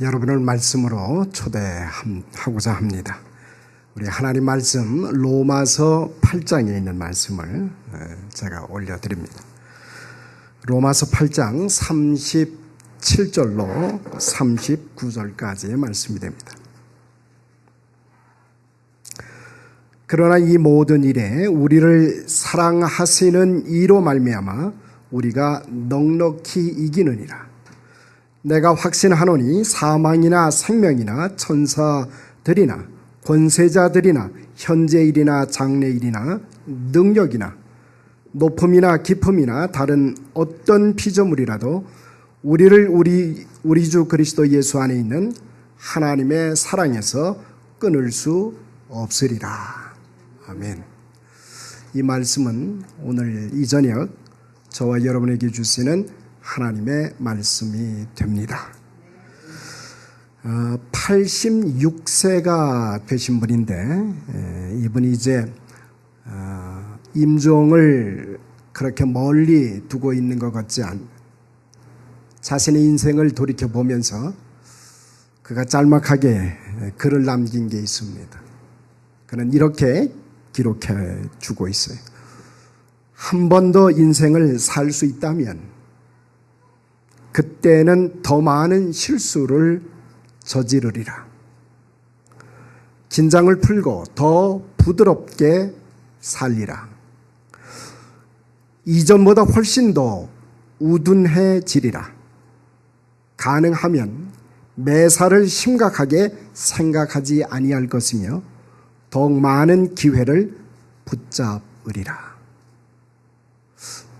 여러분을 말씀으로 초대하고자 합니다. 우리 하나님 말씀 로마서 8장에 있는 말씀을 제가 올려드립니다. 로마서 8장 37절로 39절까지의 말씀이 됩니다. 그러나 이 모든 일에 우리를 사랑하시는 이로 말미암아 우리가 넉넉히 이기느니라. 내가 확신하노니 사망이나 생명이나 천사들이나 권세자들이나 현재일이나 장래일이나 능력이나 높음이나 깊음이나 다른 어떤 피조물이라도 우리를 우리 우리 주 그리스도 예수 안에 있는 하나님의 사랑에서 끊을 수 없으리라. 아멘. 이 말씀은 오늘 이 저녁 저와 여러분에게 주시는 하나님의 말씀이 됩니다. 86세가 되신 분인데 이분이 이제 어, 임종을 그렇게 멀리 두고 있는 것 같지 않 자신의 인생을 돌이켜 보면서 그가 짤막하게 글을 남긴 게 있습니다. 그는 이렇게 기록해 주고 있어요. 한 번 더 인생을 살 수 있다면 그때는 더 많은 실수를 저지르리라. 긴장을 풀고 더 부드럽게 살리라. 이전보다 훨씬 더 우둔해지리라. 가능하면 매사를 심각하게 생각하지 아니할 것이며 더욱 많은 기회를 붙잡으리라.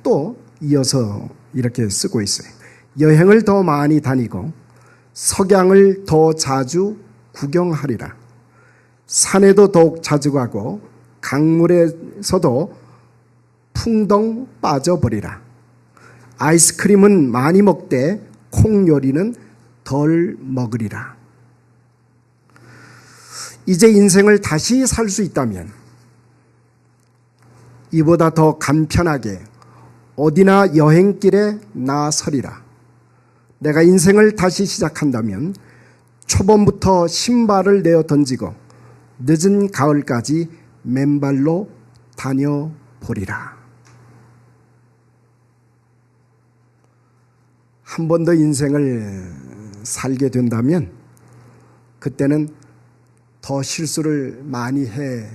또 이어서 이렇게 쓰고 있어요. 여행을 더 많이 다니고 석양을 더 자주 구경하리라. 산에도 더욱 자주 가고 강물에서도 풍덩 빠져버리라. 아이스크림은 많이 먹되 콩 요리는 덜 먹으리라. 이제 인생을 다시 살 수 있다면 이보다 더 간편하게 어디나 여행길에 나서리라. 내가 인생을 다시 시작한다면 초봄부터 신발을 내어 던지고 늦은 가을까지 맨발로 다녀보리라. 한 번 더 인생을 살게 된다면 그때는 더 실수를 많이 해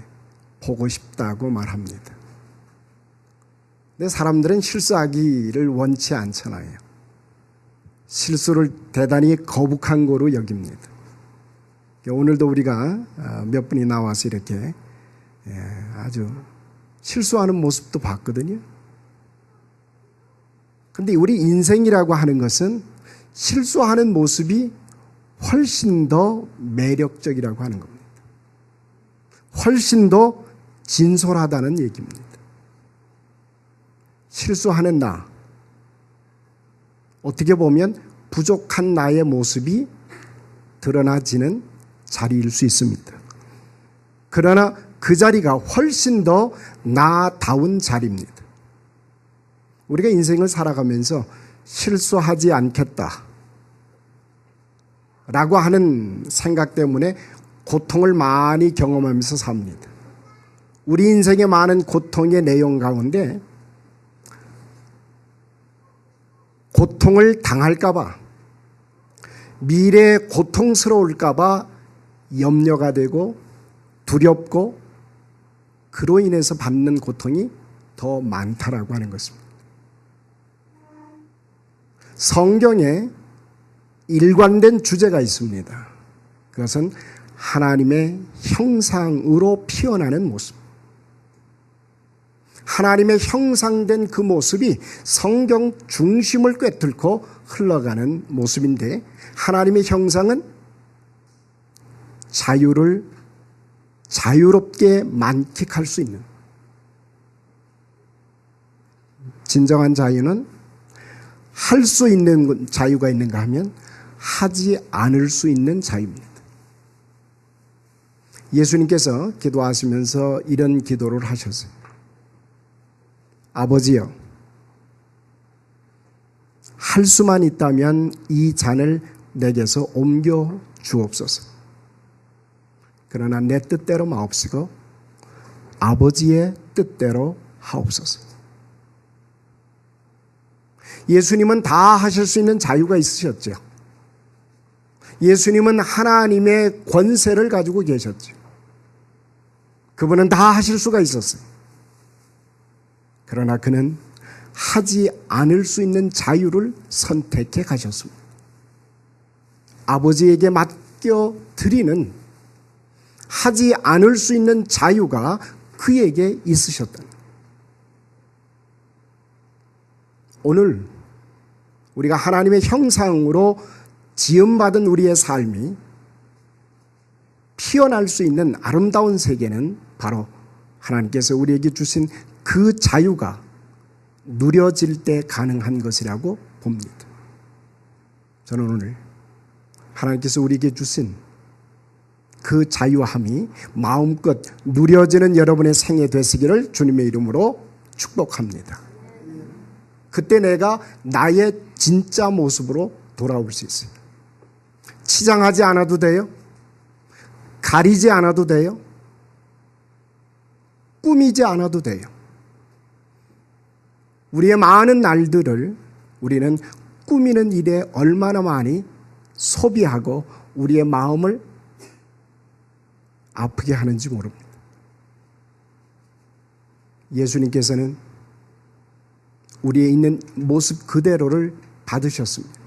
보고 싶다고 말합니다. 근데 사람들은 실수하기를 원치 않잖아요. 실수를 대단히 거북한 거로 여깁니다. 오늘도 우리가 어, 몇 분이 나와서 이렇게 예, 아주 실수하는 모습도 봤거든요. 근데 우리 인생이라고 하는 것은 실수하는 모습이 훨씬 더 매력적이라고 하는 겁니다. 훨씬 더 진솔하다는 얘기입니다. 실수하는 나, 어떻게 보면 부족한 나의 모습이 드러나지는 자리일 수 있습니다. 그러나 그 자리가 훨씬 더 나다운 자리입니다. 우리가 인생을 살아가면서 실수하지 않겠다. 라고 하는 생각 때문에 고통을 많이 경험하면서 삽니다. 우리 인생의 많은 고통의 내용 가운데 고통을 당할까봐, 미래에 고통스러울까봐 염려가 되고 두렵고 그로 인해서 받는 고통이 더 많다라고 하는 것입니다. 성경에 일관된 주제가 있습니다. 그것은 하나님의 형상으로 피어나는 모습. 하나님의 형상된 그 모습이 성경 중심을 꿰뚫고 흘러가는 모습인데 하나님의 형상은 자유를 자유롭게 만끽할 수 있는 진정한 자유는 할 수 있는 자유가 있는가 하면 하지 않을 수 있는 자유입니다. 예수님께서 기도하시면서 이런 기도를 하셨어요. 아버지요. 할 수만 있다면 이 잔을 내게서 옮겨 주옵소서. 그러나 내 뜻대로 마옵시고 아버지의 뜻대로 하옵소서. 예수님은 다 하실 수 있는 자유가 있으셨죠. 예수님은 하나님의 권세를 가지고 계셨죠. 그분은 다 하실 수가 있었어요. 그러나 그는 하지 않을 수 있는 자유를 선택해 가셨습니다. 아버지에게 맡겨 드리는 하지 않을 수 있는 자유가 그에게 있으셨다. 오늘 우리가 하나님의 형상으로 지음받은 우리의 삶이 피어날 수 있는 아름다운 세계는 바로 하나님께서 우리에게 주신 그 자유가 누려질 때 가능한 것이라고 봅니다. 저는 오늘 하나님께서 우리에게 주신 그 자유함이 마음껏 누려지는 여러분의 생애 되시기를 주님의 이름으로 축복합니다. 그때 내가 나의 진짜 모습으로 돌아올 수 있어요. 치장하지 않아도 돼요. 가리지 않아도 돼요. 꾸미지 않아도 돼요. 우리의 많은 날들을 우리는 꾸미는 일에 얼마나 많이 소비하고 우리의 마음을 아프게 하는지 모릅니다. 예수님께서는 우리의 있는 모습 그대로를 받으셨습니다.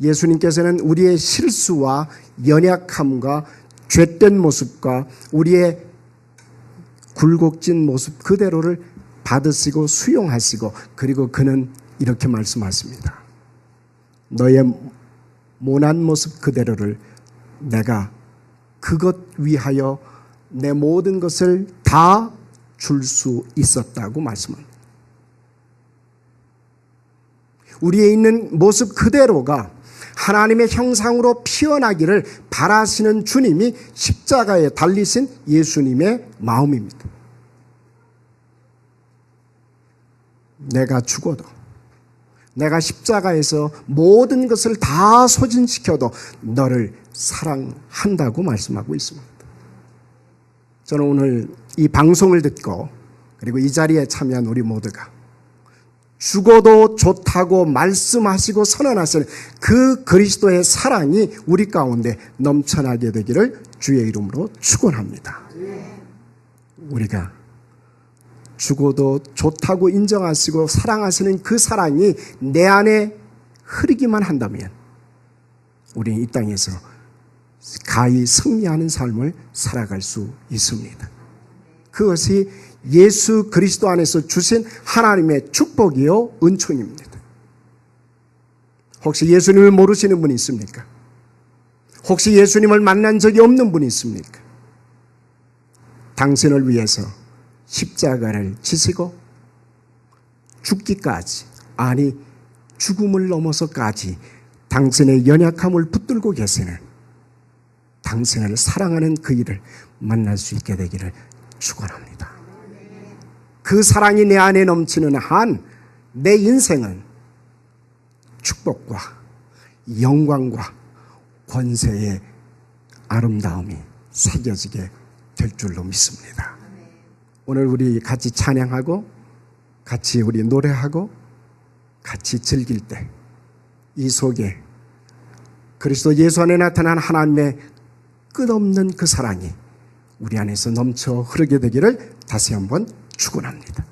예수님께서는 우리의 실수와 연약함과 죄된 모습과 우리의 굴곡진 모습 그대로를 받으시고 수용하시고 그리고 그는 이렇게 말씀하십니다. 너의 모난 모습 그대로를 내가 그것 위하여 내 모든 것을 다 줄 수 있었다고 말씀합니다. 우리에 있는 모습 그대로가 하나님의 형상으로 피어나기를 바라시는 주님이 십자가에 달리신 예수님의 마음입니다. 내가 죽어도 내가 십자가에서 모든 것을 다 소진시켜도 너를 사랑한다고 말씀하고 있습니다. 저는 오늘 이 방송을 듣고 그리고 이 자리에 참여한 우리 모두가 죽어도 좋다고 말씀하시고 선언하시는 그 그리스도의 사랑이 우리 가운데 넘쳐나게 되기를 주의 이름으로 축원합니다. 우리가 죽어도 좋다고 인정하시고 사랑하시는 그 사랑이 내 안에 흐르기만 한다면 우리는 이 땅에서 가히 승리하는 삶을 살아갈 수 있습니다. 그것이 예수 그리스도 안에서 주신 하나님의 축복이요 은총입니다. 혹시 예수님을 모르시는 분이 있습니까? 혹시 예수님을 만난 적이 없는 분이 있습니까? 당신을 위해서 십자가를 지시고 죽기까지 아니 죽음을 넘어서까지 당신의 연약함을 붙들고 계시는 당신을 사랑하는 그 일을 만날 수 있게 되기를 축원합니다. 그 사랑이 내 안에 넘치는 한 내 인생은 축복과 영광과 권세의 아름다움이 새겨지게 될 줄로 믿습니다. 오늘 우리 같이 찬양하고 같이 우리 노래하고 같이 즐길 때 이 속에 그리스도 예수 안에 나타난 하나님의 끝없는 그 사랑이 우리 안에서 넘쳐 흐르게 되기를 다시 한번 축원합니다.